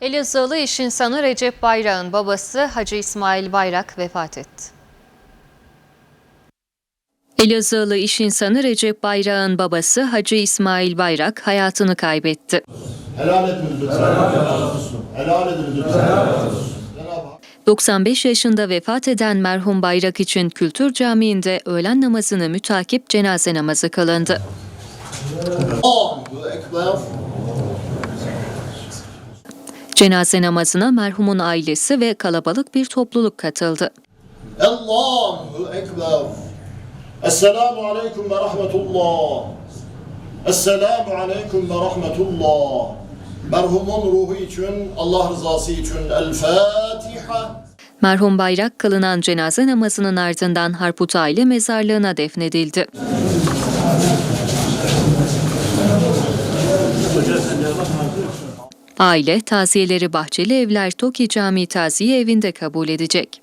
Elazığlı iş insanı Recep Bayrak'ın babası Hacı İsmail Bayrak vefat etti. Elazığlı iş insanı Recep Bayrak'ın babası Hacı İsmail Bayrak hayatını kaybetti. Helal ediniz lütfen. Helal ediniz lütfen. Cenab-ı Hak 95 yaşında vefat eden merhum Bayrak için Kültür Camii'nde öğlen namazını mütakip cenaze namazı kılındı. Allahu Ekber. Cenaze namazına merhumun ailesi ve kalabalık bir topluluk katıldı. Allahu Ekber. Esselamu Aleyküm ve Rahmetullah. Esselamu Aleyküm ve Rahmetullah. Merhumun ruhu için, Allah rızası için El Fatiha. Merhum Bayrak kılınan cenaze namazının ardından Harput aile mezarlığına defnedildi. Aile taziyeleri Bahçeli Evler Toki Camii Taziye Evi'nde kabul edecek.